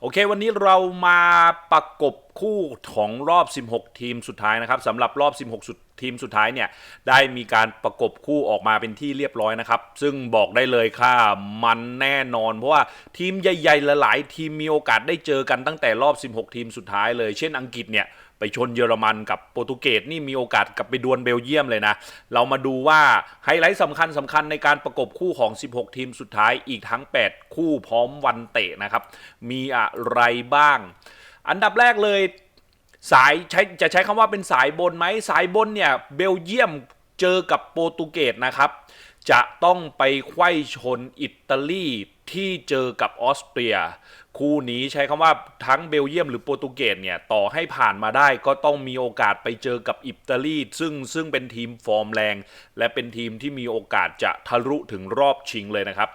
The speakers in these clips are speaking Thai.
โอเค วันนี้เรามาประกบคู่ของรอบ 16 ทีมสุดท้ายนะครับสำหรับรอบ 16 สุดทีมสุดท้ายเนี่ย ได้มีการประกบคู่ออกมาเป็นที่เรียบร้อยนะครับ ซึ่งบอกได้เลยค่ะมันแน่นอน เพราะว่าทีมใหญ่ๆหลายๆทีมมีโอกาสได้เจอกันตั้งแต่รอบ 16 ทีมสุดท้ายเลย เช่นอังกฤษเนี่ย ไปชนเยอรมันกับโปรตุเกสนี่มีโอกาสกลับไปดวลเบลเยียมเลยนะ เรามาดูว่าไฮไลท์สำคัญสำคัญในการประกบคู่ของ 16 ทีมสุดท้ายอีกทั้ง 8 คู่พร้อมวันเตะนะครับ มีอะไรบ้าง อันดับแรกเลยสายใช้จะใช้คำว่าเป็นสายบนไหมสายบนเนี่ยเบลเยียมเจอกับโปรตุเกสนะครับ จะต้องไปไขว้ชนอิตาลีที่เจอกับออสเตรีย คู่นี้ใช้คำว่าทั้งเบลเยียมหรือโปรตุเกสเนี่ยต่อให้ผ่านมาได้ก็ต้องมีโอกาสไปเจอกับอิตาลีซึ่งซึ่งเป็นทีมฟอร์มแรง และเป็นทีมที่มีโอกาสจะทะลุถึงรอบชิงเลยนะครับ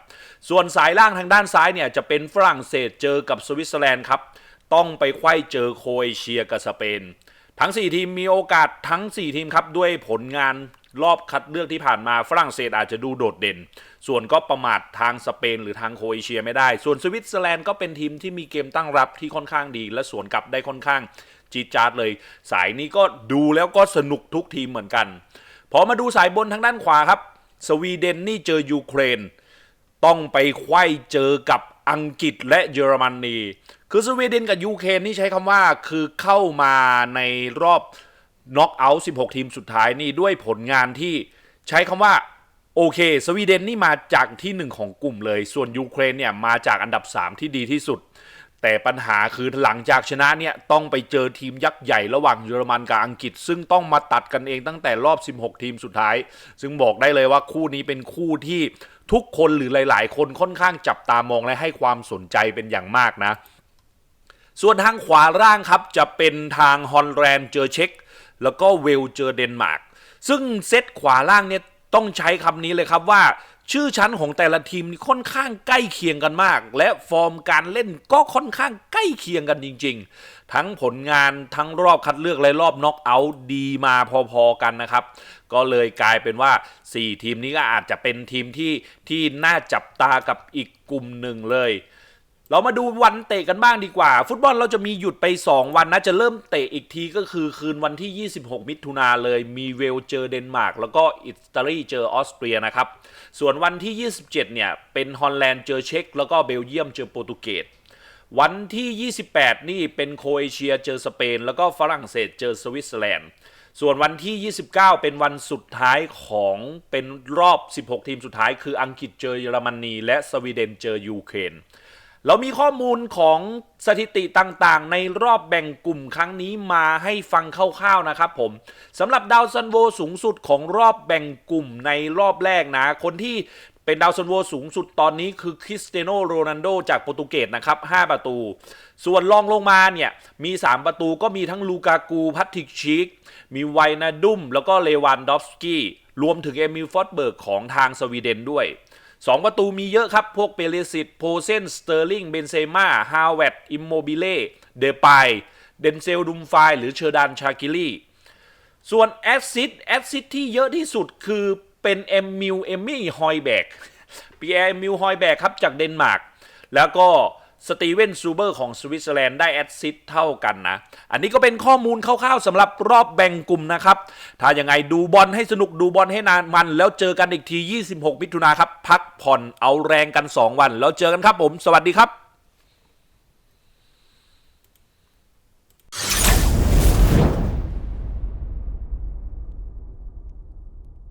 ส่วนสายล่างทางด้านซ้ายเนี่ยจะเป็นฝรั่งเศสเจอกับสวิตเซอร์แลนด์ครับต้องไปไขว้เจอโคเอเชียกับสเปนทั้ง 4 ทีมมีโอกาสทั้ง 4 ทีมครับด้วยผลงาน รอบคัดเลือกที่ผ่านมาฝรั่งเศสอาจจะดูโดดเด่น ส่วนก็ประมาททางสเปนหรือทางโครเอเชียไม่ได้ ส่วนสวิตเซอร์แลนด์ก็เป็นทีมที่มีเกมตั้งรับที่ค่อนข้างดี และสวนกลับได้ค่อนข้างจีจาดเลย สายนี้ก็ดูแล้วก็สนุกทุกทีมเหมือนกัน พอมาดูสายบนทางด้านขวาครับ สวีเดนนี่เจอยูเครน ต้องไปไขว้เจอกับอังกฤษและเยอรมนี คือสวีเดนกับยูเครนนี่ใช้คำว่าคือเข้ามาในรอบ น็อกเอาท์16 ทีมสุดท้ายนี่ด้วยผลงานที่ใช้คำว่า โอเค สวีเดนนี่มาจากที่หนึ่งของกลุ่มเลย ส่วนยูเครนเนี่ยมาจากอันดับ 3 ที่ดีที่สุด แต่ปัญหาคือหลังจากชนะเนี่ยต้องไปเจอทีมยักษ์ใหญ่ระหว่างเยอรมันกับอังกฤษ ซึ่งต้องมาตัดกันเองตั้งแต่รอบ 16 ทีมสุดท้าย ซึ่งบอกได้เลยว่าคู่นี้เป็นคู่ที่ทุกคนหรือหลาย ๆ คนค่อนข้างจับตามองและให้ความสนใจเป็นอย่างมากนะ ส่วนทางขวาล่างครับจะเป็นทางฮอลแลนด์เจอเช็ก แล้วก็เวลเจอเดนมาร์กซึ่งเซตขวาล่างเนี่ยต้องใช้คำนี้เลยครับว่า ชื่อชั้นของแต่ละทีมนี่ค่อนข้างใกล้เคียงกันมาก และฟอร์มการเล่นก็ค่อนข้างใกล้เคียงกันจริง ๆ ทั้งผลงานทั้งรอบคัดเลือกและรอบน็อกเอาท์ดีมาพอๆกันนะครับ ก็เลยกลายเป็นว่า 4 ทีมนี้ก็อาจจะเป็นทีมที่ที่น่าจับตากับอีกกลุ่มหนึ่งเลย เรามาดูวันเตะกันบ้างดีกว่า ฟุตบอลเราจะมีหยุดไป 2 วันนะจะเริ่มเตะอีกทีก็คือคืนวันที่ 26 มิถุนาเลยมีเวลเจอเดนมาร์กแล้วก็อิตาลีเจอออสเตรียนะครับ ส่วนวันที่ 27 เนี่ย เป็นฮอลแลนด์เจอเช็กแล้วก็เบลเยียมเจอโปรตุเกสวันที่ 28 นี่เป็นโคเอเชียเจอสเปน แล้วก็ฝรั่งเศสเจอสวิตเซอร์แลนด์ส่วนวันที่ 29 เป็นวันสุดท้ายของเป็นรอบ 16 ทีมสุดท้าย คืออังกฤษเจอเยอรมนีและสวีเดนเจอยูเครน เรามีข้อมูลของสถิติต่างๆ ในรอบแบ่งกลุ่มครั้งนี้มาให้ฟังคร่าวๆนะครับผมสำหรับดาวซันโวสูงสุดของรอบแบ่งกลุ่มในรอบแรกนะ คนที่เป็นดาวซันโวสูงสุดตอนนี้คือคริสเตียโนโรนัลโดจากโปรตุเกสนะครับ 5 ประตู ส่วนรองลงมาเนี่ย มี 3 ประตูก็มีทั้งลูกากูพัตติกชิก มีไวนาดุมแล้วก็เลวันดอฟสกี้ รวมถึงเอมิลฟอร์ดเบิร์กของทางสวีเดนด้วย สองประตูมีเยอะครับ พวกเปเรซิตโพเซนสเตอร์ลิงเบนเซม่าฮาวเวตอิมโมบิเล่เดปายเดนเซลดุมไฟหรือเชอร์ดานชากิลี่ส่วนแอสซิดแอสซิดที่เยอะที่สุดคือเป็นเอมมิลเอมมี่ฮอยแบกปีแอร์มิลฮอยแบกครับจากเดนมาร์กแล้วก็ สตีเวนซูเบอร์ของสวิตเซอร์แลนด์ได้แอดซิดเท่ากันนะ อันนี้ก็เป็นข้อมูลคร่าวๆสำหรับรอบแบ่งกลุ่มนะครับ ถ้ายังไงดูบอลให้สนุกดูบอลให้นานมัน แล้วเจอกันอีกที 26 มิถุนาครับ พักผ่อนเอาแรงกัน 2 วัน แล้วเจอกันครับผม สวัสดีครับ